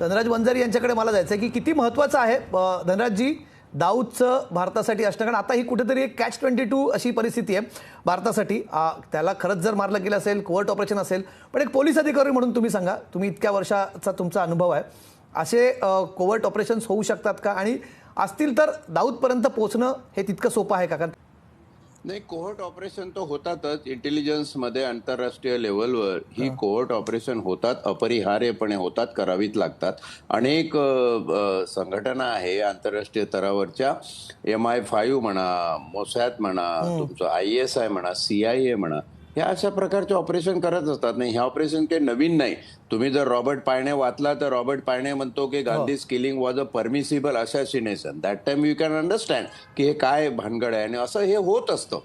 धनराज वंजारी यांच्याकडे मला जायचं आहे की किती महत्त्वाचं आहे धनराजजी दाऊदचं भारतासाठी असणं कारण आता ही कुठेतरी एक कॅच ट्वेंटी टू अशी परिस्थिती आहे भारतासाठी. त्याला खरंच जर मारलं गेलं असेल कोवर्ट ऑपरेशन असेल पण एक पोलीस अधिकारी म्हणून तुम्ही सांगा. तुम्ही इतक्या वर्षाचा तुमचा अनुभव आहे. असे कोवर्ट ऑपरेशन्स होऊ शकतात का? आणि असतील तर दाऊदपर्यंत पोहोचणं हे तितकं सोपं आहे का? कारण नाही कोहर्ट ऑपरेशन तर होतातच. इंटेलिजन्समध्ये आंतरराष्ट्रीय लेवलवर ही कोहर्ट ऑपरेशन होतात अपरिहार्यपणे होतात करावीत लागतात. अनेक संघटना आहे आंतरराष्ट्रीय स्तरावरच्या एम आय फाईव्ह म्हणा मोसॅद म्हणा तुमचं आय एस आय म्हणा सीआयए म्हणा ह्या अशा प्रकारचे ऑपरेशन करत असतात नाही. हे ऑपरेशन काही नवीन नाही. तुम्ही जर रॉबर्ट पायणे वाचला तर रॉबर्ट पायणे म्हणतो की Gandhi killing was a permissible assassination. That time you can understand की हे काय भानगड आहे आणि असं हे होत असतं.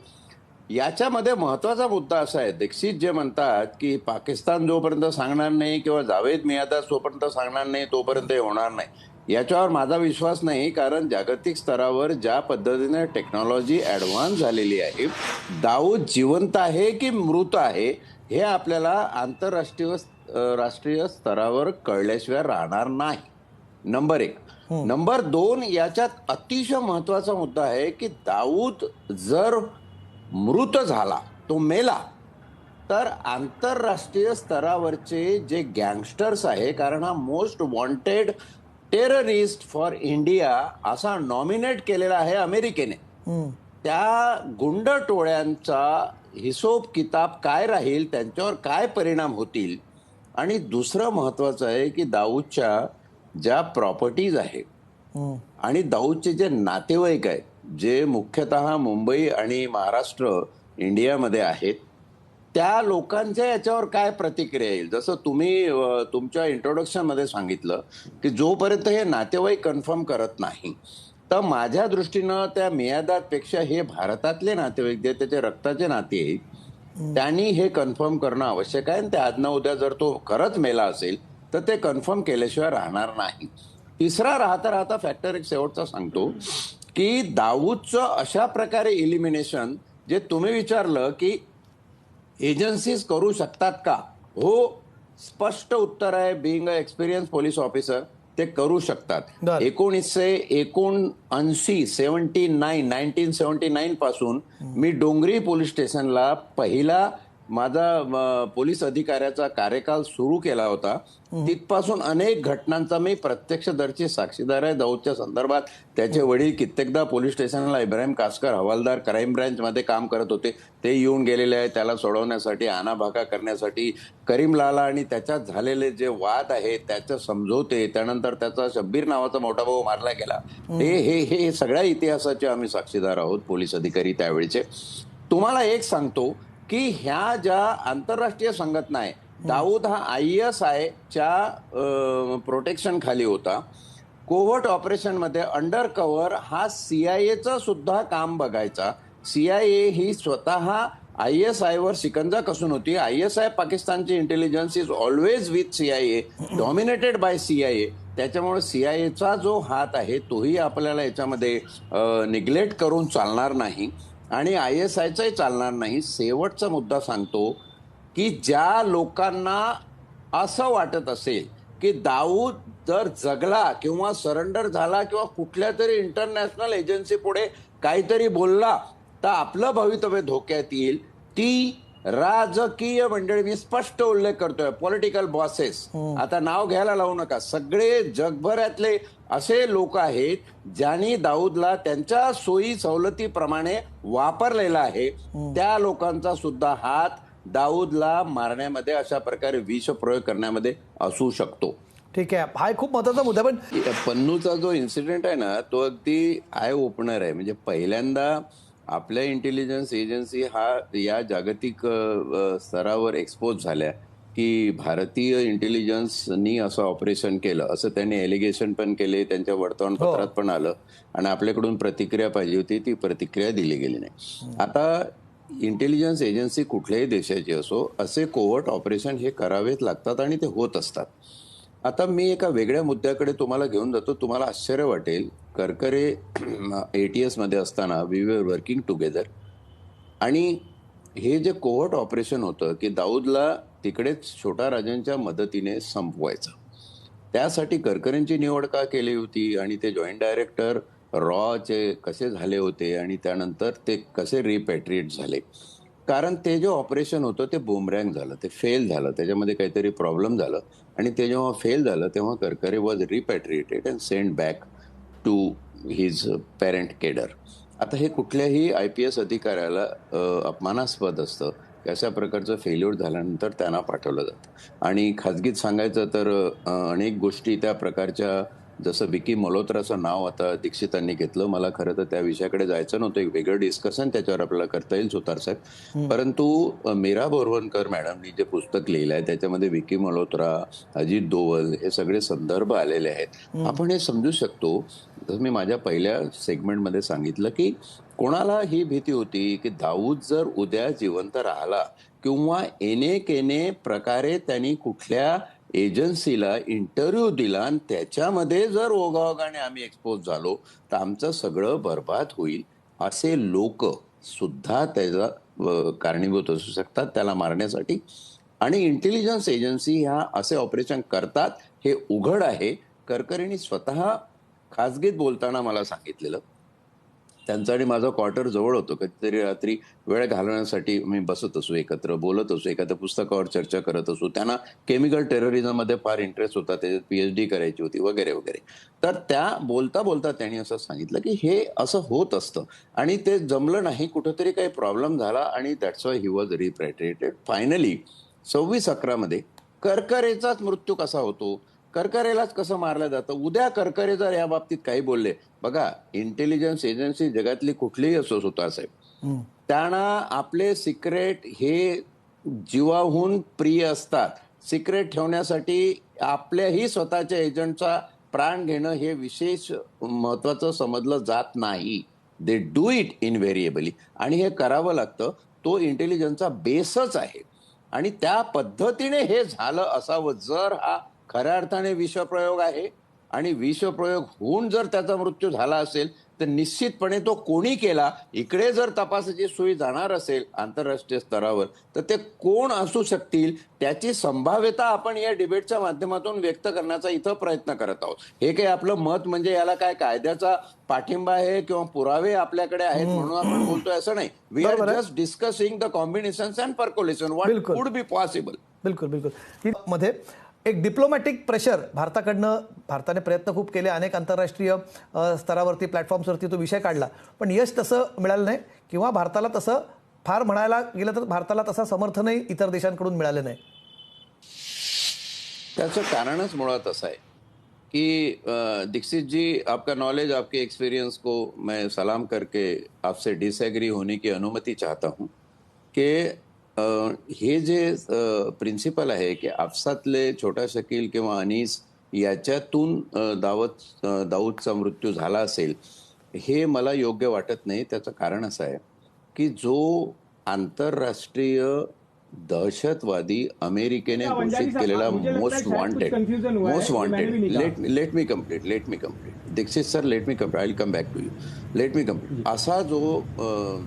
याच्यामध्ये महत्त्वाचा मुद्दा असा आहे. दीक्षित जे म्हणतात की पाकिस्तान जोपर्यंत सांगणार नाही किंवा जावेद मियादा जोपर्यंत सांगणार नाही तोपर्यंत हे होणार नाही. याच्यावर माझा विश्वास नाही कारण जागतिक स्तरावर ज्या पद्धतीने टेक्नॉलॉजी ॲडव्हान्स झालेली आहे दाऊद जिवंत आहे की मृत आहे हे आपल्याला आंतरराष्ट्रीय राष्ट्रीय स्तरावर कळल्याशिवाय राहणार नाही. नंबर एक. नंबर दोन याच्यात अतिशय महत्त्वाचा मुद्दा आहे की दाऊद जर मृत झाला तो मेला तर आंतरराष्ट्रीय स्तरावरचे जे गँगस्टर्स आहे कारण हा most wanted terrorist for India असा नॉमिनेट केलेला आहे अमेरिकेने. त्या गुंड टोळ्यांचा हिशोब किताब काय राहील त्यांच्यावर काय परिणाम होतील? आणि दुसरं महत्वाचं आहे की दाऊदच्या ज्या प्रॉपर्टीज आहे आणि दाऊदचे जे नातेवाईक आहेत जे मुख्यतः मुंबई आणि महाराष्ट्र इंडियामध्ये आहेत त्या लोकांच्या याच्यावर काय प्रतिक्रिया येईल? जसं तुम्ही तुमच्या इंट्रोडक्शनमध्ये सांगितलं की जोपर्यंत हे नातेवाईक कन्फर्म करत नाही तर माझ्या दृष्टीनं त्या मियादातपेक्षा हे भारतातले नातेवाईक जे त्याचे रक्ताचे नाते आहेत त्यांनी हे कन्फर्म करणं आवश्यक आहे. आणि ते आज ना उद्या जर तो खरंच मेला असेल तर ते कन्फर्म केल्याशिवाय राहणार नाही. तिसरा राहता राहता फॅक्टर एक शेवटचा सांगतो की दाऊदचं अशा प्रकारे इलिमिनेशन जे तुम्ही विचारलं की एजन्सीज करू शकतात का? हो स्पष्ट उत्तर आहे. Being a experience police officer ते करू शकतात. एकोणीसशे एकोणऐंशी seventy nine nineteen seventy nine पासून मी डोंगरी पोलीस स्टेशनला पहिला माझा पोलीस अधिकाऱ्याचा कार्यकाल सुरू केला होता. तिथपासून अनेक घटनांचा मी प्रत्यक्षदर्शी साक्षीदार आहे. दाऊदच्या संदर्भात त्याचे वडील कित्येकदा पोलीस स्टेशनला इब्राहिम कासकर हवालदार क्राईम ब्रँच मध्ये काम करत होते. ते येऊन गेलेले आहे त्याला सोडवण्यासाठी आनाभाका करण्यासाठी करीम लाला आणि त्याच्यात झालेले जे वाद आहेत त्याचं समजवते त्यानंतर त्याचा शब्बीर नावाचा मोठा भाऊ मारला गेला. हे हे हे सगळ्या इतिहासाचे आम्ही साक्षीदार आहोत पोलीस अधिकारी त्यावेळेचे. तुम्हाला एक सांगतो की ह्या ज्या आंतरराष्ट्रीय संघटना आहे दाऊद हा आय एस आयच्या प्रोटेक्शन खाली होता. कोव्हर्ट ऑपरेशनमध्ये अंडर कव्हर हा सीआयएचं सुद्धा काम बघायचा. सीआयए ही स्वतः आय एस आय वर शिकंजा कसून होती. आय एस आय पाकिस्तानची intelligence is always with CIA dominated by CIA त्याच्यामुळे सीआयएचा जो हात आहे तोही आपल्याला याच्यामध्ये निग्लेक्ट करून चालणार नाही. आणि आय एस आयचाही चालणार नाही. शेवटचा मुद्दा सांगतो की ज्या लोकांना असं वाटत असेल की दाऊद जर जगला किंवा सरेंडर झाला किंवा कुठल्या तरी इंटरनॅशनल एजन्सी पुढे काहीतरी बोलला तर आपलं भवितव्य धोक्यात येईल. ती राजकीय मंडळी मी स्पष्ट उल्लेख करतोय. पॉलिटिकल बॉसेस आता नाव घ्यायला लावू नका. सगळे जगभरातले असे लोक आहेत ज्यांनी दाऊदला त्यांच्या सोयी सवलतीप्रमाणे वापरलेला आहे. त्या लोकांचा सुद्धा हात दाऊदला मारण्यामध्ये अशा प्रकारे विष प्रयोग करण्यामध्ये असू शकतो. ठीक आहे. हा एक खूप महत्त्वाचा मुद्दा पण पन्नूचा जो इन्सिडेंट आहे ना तो अगदी आय ओपनर आहे. म्हणजे पहिल्यांदा आपल्या इंटेलिजन्स एजन्सी हा या जागतिक अ, स्तरावर एक्सपोज झाल्या. की भारतीय इंटेलिजन्सनी असं ऑपरेशन केलं. असं त्यांनी एलिगेशन पण केले त्यांच्या वर्तमानपत्रात पण आलं. आणि आपल्याकडून प्रतिक्रिया पाहिजे होती ती प्रतिक्रिया दिली गेली नाही. आता इंटेलिजन्स एजन्सी कुठल्याही देशाची असो असे कोवर्ट ऑपरेशन हे करावेच लागतात आणि ते होत असतात. आता मी एका वेगळ्या मुद्द्याकडे तुम्हाला घेऊन जातो. तुम्हाला आश्चर्य वाटेल. करकरे एटीएस मध्ये असताना वी वर वर्किंग टुगेदर आणि हे जे कोवर्ट ऑपरेशन होतं की दाऊदला तिकडेच छोटा राजांच्या मदतीने संपवायचा. त्यासाठी करकरेंची निवड का केली होती आणि ते जॉईंट डायरेक्टर रॉचे कसे झाले होते आणि त्यानंतर ते कसे रिपॅट्रिएट झाले? कारण ते जे ऑपरेशन होतं ते बुमरँग झालं ते फेल झालं त्याच्यामध्ये काहीतरी प्रॉब्लेम झालं आणि ते जेव्हा फेल झालं तेव्हा Karkare was repatriated and send back to his parent cadre आता हे कुठल्याही आय पी एस अधिकाऱ्याला अपमानास्पद असतं. अशा प्रकारचं फेल्युअर झाल्यानंतर त्यांना पाठवलं जातं. आणि खाजगीत सांगायचं तर अनेक गोष्टी त्या प्रकारच्या जसं विकी मल्होत्राचं नाव आता दीक्षितांनी घेतलं. मला खरं तर त्या विषयाकडे जायचं नव्हतं. एक वेगळं डिस्कशन त्याच्यावर आपल्याला करता येईल सुतार साहेब. परंतु मीरा बोरवणकर मॅडमनी जे पुस्तक लिहिलं आहे त्याच्यामध्ये विकी मल्होत्रा अजित दोवल हे सगळे संदर्भ आलेले आहेत. आपण हे समजू शकतो. जसं मी माझ्या पहिल्या सेगमेंटमध्ये सांगितलं की कोणाला ही भीती होती की दाऊद जर उद्या जिवंत राहिला किंवा एने केने प्रकारे त्यांनी कुठल्या एजन्सीला इंटरव्ह्यू दिला आणि त्याच्यामध्ये जर ओघाओघाने आम्ही एक्सपोज झालो तर आमचं सगळं बर्बाद होईल. असे लोक सुद्धा त्याचा कारणीभूत असू शकतात त्याला मारण्यासाठी. आणि इंटेलिजन्स एजन्सी ह्या असे ऑपरेशन करतात हे उघड आहे. करकरेंनी स्वतः खाजगीत बोलताना मला सांगितलेलं त्यांचं आणि माझं क्वार्टर जवळ होतो. कधीतरी रात्री वेळ घालवण्यासाठी मी बसत असू एकत्र बोलत असू एखाद्या पुस्तकावर चर्चा करत असू. त्यांना केमिकल टेररिझममध्ये फार इंटरेस्ट होता. त्याच्यात पीएचडी करायची होती वगैरे वगैरे. तर त्या बोलता बोलता त्यांनी असं सांगितलं की हे असं होत असतं. आणि ते जमलं नाही कुठंतरी काही प्रॉब्लेम झाला आणि that's why he was repatriated finally सव्वीस अकरामध्ये करकरेचाच मृत्यू कसा होतो? करकरेलाच कसं मारलं जातं? उद्या करकरे जर या बाबतीत काही बोलले बघा इंटेलिजन्स एजन्सी जगातली कुठलीही असो सुतार साहेब त्यांना आपले सिक्रेट हे जीवाहून प्रिय असतात. सिक्रेट ठेवण्यासाठी आपल्याही स्वतःच्या एजंटचा प्राण घेणं हे विशेष महत्वाचं समजलं जात नाही. दे डू इट इनव्हेरिएबली आणि हे करावं लागतं. तो इंटेलिजन्सचा बेसच आहे. आणि त्या पद्धतीने हे झालं असावं. जर हा खऱ्या अर्थाने विषप्रयोग आहे आणि विषप्रयोग होऊन जर त्याचा मृत्यू झाला असेल तर निश्चितपणे तो कोणी केला? इकडे जर तपासाची सोयी जाणार असेल आंतरराष्ट्रीय स्तरावर तर ते कोण असू शकतील? त्याची संभाव्यता आपण या डिबेटच्या माध्यमातून व्यक्त करण्याचा इथं प्रयत्न करत आहोत. हे काही आपलं मत म्हणजे याला काय कायद्याचा पाठिंबा आहे किंवा पुरावे आपल्याकडे आहेत म्हणून आपण बोलतोय असं नाही. We are. Just discussing the combination and percolation what. Would be possible बिलकुल बिलकुल. मध्ये एक डिप्लोमॅटिक प्रेशर भारताकडनं भारताने प्रयत्न खूप केले अनेक आंतरराष्ट्रीय स्तरावरती प्लॅटफॉर्म्सवरती तो विषय काढला. पण यश तसं मिळालं नाही किंवा भारताला तसं फार म्हणायला गेलं तर भारताला तसा समर्थनही इतर देशांकडून मिळालं नाही. त्याचं कारणच मुळात असं आहे कि दीक्षितजी दीक्षित जी आपका नॉलेज आपके एक्सपीरियंस को मैं सलाम करके आपसे डिसएग्री होने की अनुमति चाहता हूँ कि हे जे प्रिन्सिपल आहे की आपसातले छोटा शकील किंवा अनीस याच्यातून दावत दाऊदचा मृत्यू झाला असेल हे मला योग्य वाटत नाही. त्याचं कारण असं आहे की जो आंतरराष्ट्रीय दहशतवादी अमेरिकेने वंजारी घोषित केलेला most wanted most wanted. Let let me complete let me complete Dikshit sir let me complete I come back to you let me complete असा जो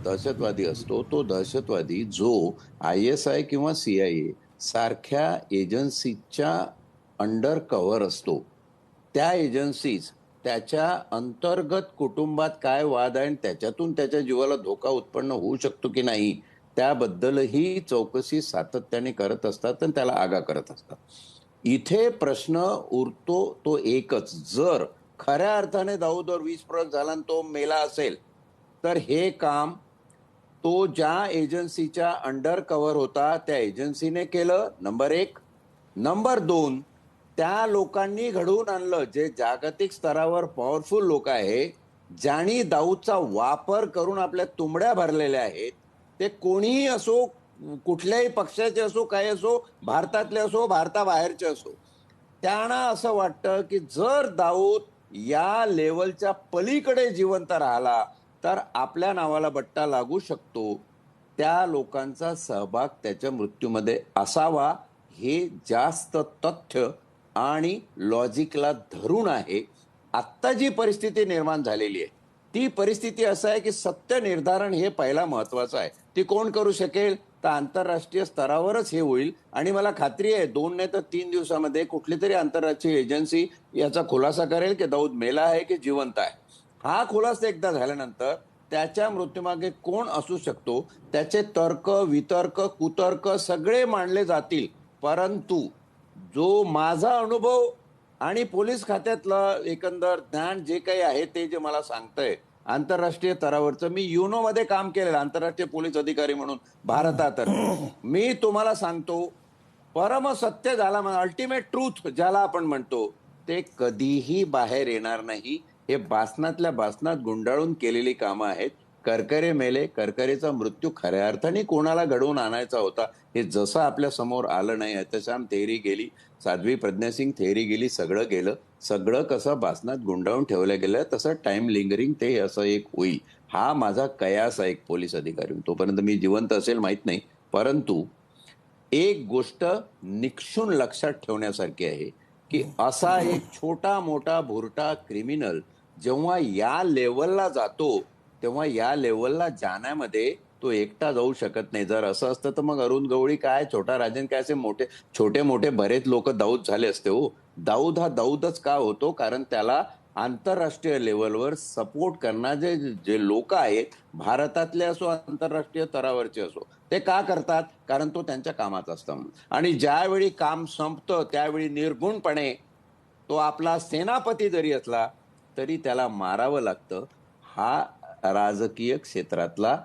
दहशतवादी असतो तो दहशतवादी जो आय एस आय किंवा सी आय ए सारख्या एजन्सीच्या अंडर कव्हर असतो. त्या एजन्सीज त्याच्या अंतर्गत कुटुंबात काय वाद आहे आणि त्याच्यातून त्याच्या जीवाला धोका उत्पन्न होऊ शकतो की नाही त्याबद्दलही चौकशी सातत्याने करत असतात आणि त्याला आगा करत असतात. इथे प्रश्न उरतो तो एकच. जर खऱ्या अर्थाने दाऊदवर वीस प्रयोग झाला आणि तो मेला असेल. तर हे काम तो ज्या एजन्सीच्या अंडर कव्हर होता त्या एजन्सीने केलं. नंबर एक. नंबर दोन त्या लोकांनी घडवून आणलं. जे जागतिक स्तरावर पॉवरफुल लोक आहे ज्यांनी दाऊदचा वापर करून आपल्या तुंबड्या भरलेल्या आहेत ते कोणीही असो कुठल्याही पक्षाचे असो काही असो भारतातले असो भारताबाहेरचे असो त्यांना असं वाटतं की जर दाऊद या लेवलच्या पलीकडे जिवंत राहिला तर आपल्या नावाला बट्टा लागू शकतो. त्या लोकांचा सहभाग त्याच्या मृत्यूमध्ये असावा हे जास्त तथ्य आणि लॉजिकला धरून आहे. आत्ता जी परिस्थिती निर्माण झालेली आहे ती परिस्थिती असं आहे की सत्य निर्धारण हे पहिला महत्वाचं आहे. ती कोण करू शकेल? तर आंतरराष्ट्रीय स्तरावरच हे होईल. आणि मला खात्री आहे दोन नाही तर तीन दिवसामध्ये कुठली तरी आंतरराष्ट्रीय एजन्सी याचा खुलासा करेल की दाऊद मेला आहे की जिवंत आहे. हा खुलासा एकदा झाल्यानंतर त्याच्या मृत्यूमागे कोण असू शकतो? त्याचे तर्क वितर्क कुतर्क सगळे मांडले जातील. परंतु जो माझा अनुभव आणि पोलीस खात्यातलं एकंदर ज्ञान जे काही आहे ते जे मला सांगतंय आंतरराष्ट्रीय स्तरावरचं मी युनो मध्ये काम केलेलं आंतरराष्ट्रीय पोलीस अधिकारी म्हणून भारतातर्फे. मी तुम्हाला सांगतो परम सत्य ज्याला अल्टिमेट ट्रूथ ज्याला आपण म्हणतो ते कधीही बाहेर येणार नाही. हे बासनातल्या बासनात गुंडाळून केलेली कामं आहेत. करकरे मेले करकरेचा मृत्यू खऱ्या अर्थाने कोणाला घडवून आणायचा होता हे जसं आपल्यासमोर आलं नाही अहतशाम थेरी गेली. साध्वी प्रज्ञासिंग थेरी गेली सगळं गेलं. सगळं कसं बासनात गुंडाळून ठेवलं गेलं तसं टाइम लिंगरिंग ते असं एक होईल. हा माझा कयास आहे एक पोलीस अधिकारी. तोपर्यंत मी जिवंत असेल माहीत नाही. परंतु एक गोष्ट निक्षून लक्षात ठेवण्यासारखी आहे की असा एक छोटा मोठा भुरटा क्रिमिनल जेव्हा या लेवलला जातो तेव्हा या लेवलला जाण्यामध्ये तो एकटा जाऊ शकत नाही. जर असं असतं तर मग अरुण गवळी काय? छोटा राजन काय असे मोठे छोटे मोठे बरेच लोक दाऊद झाले असते हो. दाऊद हा दाऊदच का होतो? कारण त्याला आंतरराष्ट्रीय लेवलवर सपोर्ट करणारे जे लोक आहेत भारतातले असो आंतरराष्ट्रीय स्तरावरचे असो ते का करतात? कारण तो त्यांच्या कामात असतं. आणि ज्यावेळी काम संपतं त्यावेळी निर्गुणपणे तो आपला सेनापती जरी असला तरी त्याला मारावं लागतं. हा राजकीय क्षेत्रातला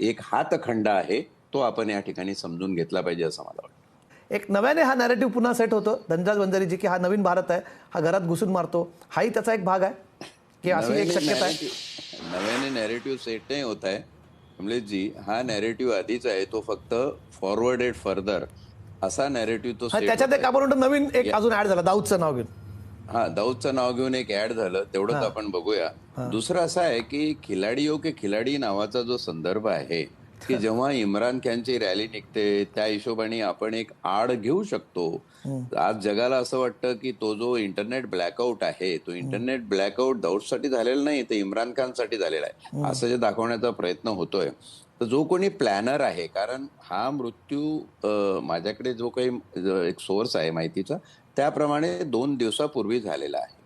एक हातखंड आहे तो आपण या ठिकाणी समजून घेतला पाहिजे असं मला वाटतं. एक नव्याने हा नॅरेटिव्ह पुन्हा सेट होतो. धनराज बंजारीजी की हा नवीन भारत आहे हा घरात घुसून मारतो. हाही त्याचा एक भाग आहे की अशी एक शक्यता आहे? नव्याने नॅरेटिव्ह सेट नाही होत आहे. कमलेशजी हा नॅरेटिव्ह आधीच आहे तो फक्त फॉरवर्डेड फर्दर असा नॅरेटिव्ह तो त्याच्यात एक. आपण नवीन एक अजून ऍड झाला दाऊदचं नाव घेऊन. हा दाऊदचं नाव घेऊन एक ऍड झालं तेवढंच आपण बघूया. दुसरं असं आहे की खिलाडियो के खिलाडी नावाचा जो संदर्भ आहे की जेव्हा इम्रान खानची रॅली निघते त्या हिशोबाने आपण एक आड घेऊ शकतो. आज जगाला असं वाटतं की तो जो इंटरनेट ब्लॅकआउट आहे तो इंटरनेट ब्लॅकआउट दाऊदसाठी झालेला नाही ते इम्रान खानसाठी झालेला आहे. असं जे दाखवण्याचा प्रयत्न होतोय. तर जो कोणी प्लॅनर आहे कारण हा मृत्यू माझ्याकडे जो काही एक सोर्स आहे माहितीचा त्याप्रमाणे दोन दिवसापूर्वी झालेला आहे.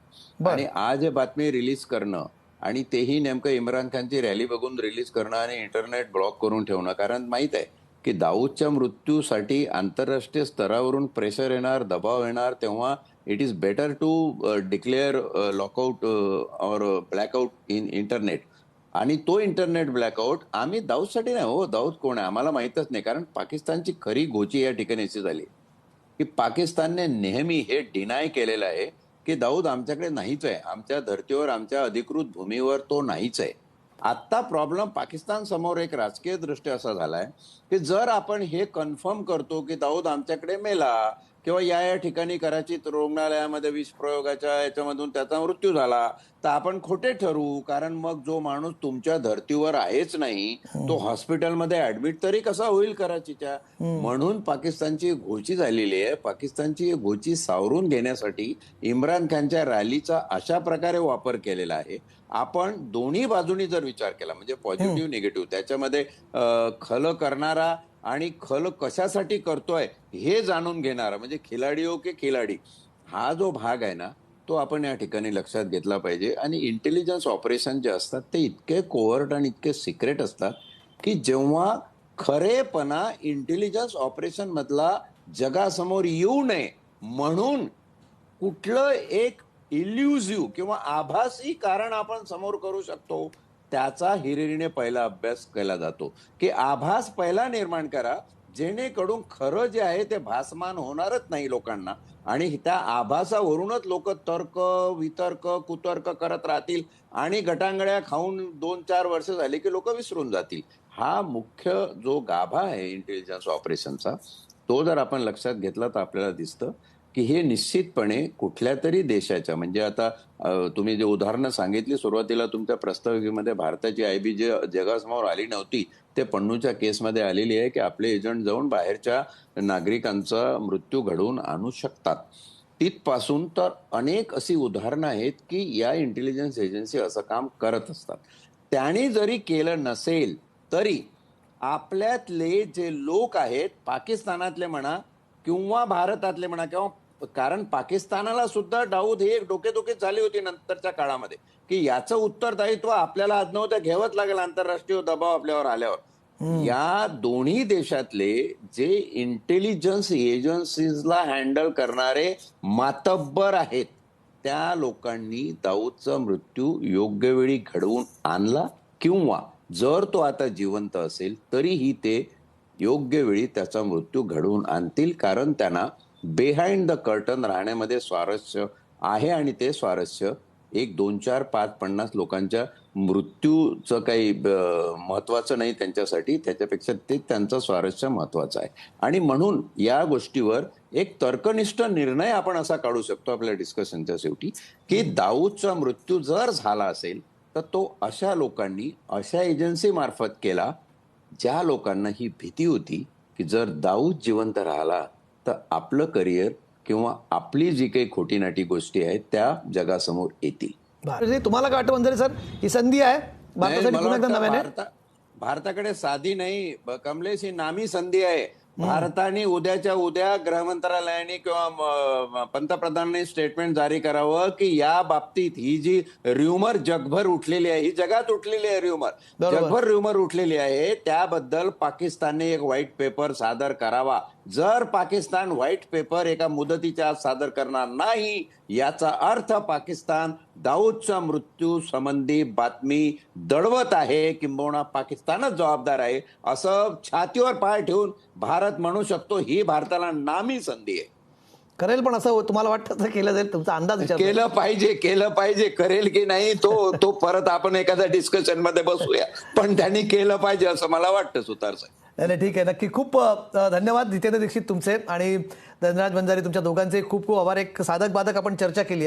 आणि आज हे बातमी रिलीज करणं आणि तेही नेमकं इम्रान खानची रॅली बघून रिलीज करणं आणि इंटरनेट ब्लॉक करून ठेवणं कारण माहीत आहे की दाऊदच्या मृत्यूसाठी आंतरराष्ट्रीय स्तरावरून प्रेशर येणार दबाव येणार तेव्हा it is better to declare lockout और ब्लॅकआउट इन इंटरनेट आणि तो इंटरनेट ब्लॅकआउट आम्ही दाऊदसाठी नाही हो दाऊद कोण आहे? आम्हाला माहितच नाही कारण पाकिस्तानची खरी गोची या ठिकाणी अशी झाली. की पाकिस्तानने नेहमी हे डिनाय केलेलं आहे की दाऊद आमच्याकडे नाहीच आहे. आमच्या धर्तीवर आमच्या अधिकृत भूमीवर तो नाहीच आहे. आत्ता प्रॉब्लेम पाकिस्तान समोर एक राजकीय दृष्ट्या असा झालाय की जर आपण हे कन्फर्म करतो की दाऊद आमच्याकडे मेला किंवा या या ठिकाणी कराचीत रुग्णालयामध्ये विष प्रयोगाच्या याच्यामधून त्याचा मृत्यू झाला तर आपण खोटे ठरू कारण मग जो माणूस तुमच्या धर्तीवर आहेच नाही तो हॉस्पिटलमध्ये ऍडमिट तरी कसा होईल कराचीच्या? म्हणून पाकिस्तानची घोची झालेली आहे. पाकिस्तानची घोची सावरून घेण्यासाठी इम्रान खानच्या रॅलीचा अशा प्रकारे वापर केलेला आहे. आपण दोन्ही बाजूनी जर विचार केला म्हणजे पॉझिटिव्ह निगेटिव्ह त्याच्यामध्ये खल करणारा आणि खल कशासाठी करतोय हे जाणून घेणारा म्हणजे खिलाडी हो की खिलाडी हा जो भाग आहे ना तो आपण या ठिकाणी लक्षात घेतला पाहिजे. आणि इंटेलिजन्स ऑपरेशन जे असतात ते इतके कोवर्ट आणि इतके सिक्रेट असतात की जेव्हा खरेपणा इंटेलिजन्स ऑपरेशन मधला जगासमोर येऊ नये म्हणून कुठलं एक इल्युझिव्ह किंवा आभासी कारण आपण समोर करू शकतो त्याचा हिरिरीने पहिला अभ्यास केला जातो. की आभास पहिला निर्माण करा जेणेकरून खरं जे आहे ते भासमान होणारच नाही लोकांना. आणि त्या आभासावरूनच लोक तर्क वितर्क कुतर्क करत राहतील आणि गटांगड्या खाऊन दोन चार वर्ष झाली की लोक विसरून जातील. हा मुख्य जो गाभा आहे इंटेलिजन्स ऑपरेशनचा तो जर आपण लक्षात घेतला तर आपल्याला दिसतं की हे निश्चितपणे कुठल्या तरी देशाच्या म्हणजे आता तुम्ही जे उदाहरणं सांगितली सुरुवातीला तुमच्या प्रस्ताविकेमध्ये भारताची आयबी जे जगासमोर आली नव्हती ते पन्नूच्या केसमध्ये आलेली आहे की आपले एजंट जाऊन बाहेरच्या नागरिकांचा मृत्यू घडवून आणू शकतात. तिथपासून तर अनेक अशी उदाहरणं आहेत की या इंटेलिजन्स एजन्सी असं काम करत असतात. त्यांनी जरी केलं नसेल तरी आपल्यातले जे लोक आहेत पाकिस्तानातले म्हणा किंवा भारतातले म्हणा किंवा कारण पाकिस्तानाला सुद्धा दाऊद ही एक डोकेदुखीच झाली होती नंतरच्या काळामध्ये. की याचं उत्तरदायित्व आपल्याला आज नव्हतं घ्यावंच लागेल आंतरराष्ट्रीय दबाव आपल्यावर आल्यावर. या दोन्ही देशातले जे इंटेलिजन्स एजन्सीजला हँडल करणारे मातब्बर आहेत त्या लोकांनी दाऊदचा मृत्यू योग्य वेळी घडवून आणला किंवा जर तो आता जिवंत असेल तरीही ते योग्य वेळी त्याचा मृत्यू घडवून आणतील कारण त्यांना बिहाइंड द कर्टन राहण्यामध्ये स्वारस्य आहे आणि ते स्वारस्य एक दोन चार पाच पन्नास लोकांच्या मृत्यूचं काही महत्वाचं नाही त्यांच्यासाठी. त्याच्यापेक्षा ते त्यांचं स्वारस्य महत्वाचं आहे. आणि म्हणून या गोष्टीवर एक तर्कनिष्ठ निर्णय आपण असा काढू शकतो आपल्या डिस्कशनच्या शेवटी की दाऊदचा मृत्यू जर झाला असेल तर तो अशा लोकांनी अशा एजन्सी मार्फत केला ज्या लोकांना ही भीती होती की जर दाऊद जिवंत राहिला तर आपलं करिअर किंवा आपली जी काही खोटी नाटी गोष्टी आहेत त्या जगासमोर येतील. म्हणजे तुम्हाला काय वाटतं मंजरी सर? ही संधी आहे? भारताकडे साधी नाही. कमलेश ही नामी संधी आहे. भारताने उद्याच्या उद्या गृह मंत्रालयाने किंवा पंतप्रधानांनी स्टेटमेंट जारी करावं की या बाबतीत ही जी र्युमर जगभर उठलेली आहे ही जगात उठलेली आहे र्युमर. जगभर र्युमर उठलेली आहे. त्याबद्दल पाकिस्तानने एक व्हाईट पेपर सादर करावा. जर पाकिस्तान व्हाईट पेपर एका मुदतीच्या आत सादर करणार नाही याचा अर्थ पाकिस्तान दाऊदचा मृत्यू संबंधी बातमी दडवत आहे किंबहुना पाकिस्तानच जबाबदार आहे असं छातीवर पाय ठेवून भारत म्हणू शकतो ही भारताला नामी संधी आहे. करेल पण असं तुम्हाला वाटतं केलं जाईल? तुमचा अंदाज केलं पाहिजे केलं पाहिजे करेल की नाही तो तो परत आपण एखाद्या डिस्कशनमध्ये बसूया. पण त्यांनी केलं पाहिजे असं मला वाटतं सुतार साहेब. नाही नाही ठीक आहे. नक्की खूप धन्यवाद जितेंद्र दीक्षित तुमचे आणि धनराज बंजारी तुमच्या दोघांचे खूप खूप आभार. एक साधक बाधक आपण चर्चा केली आहे.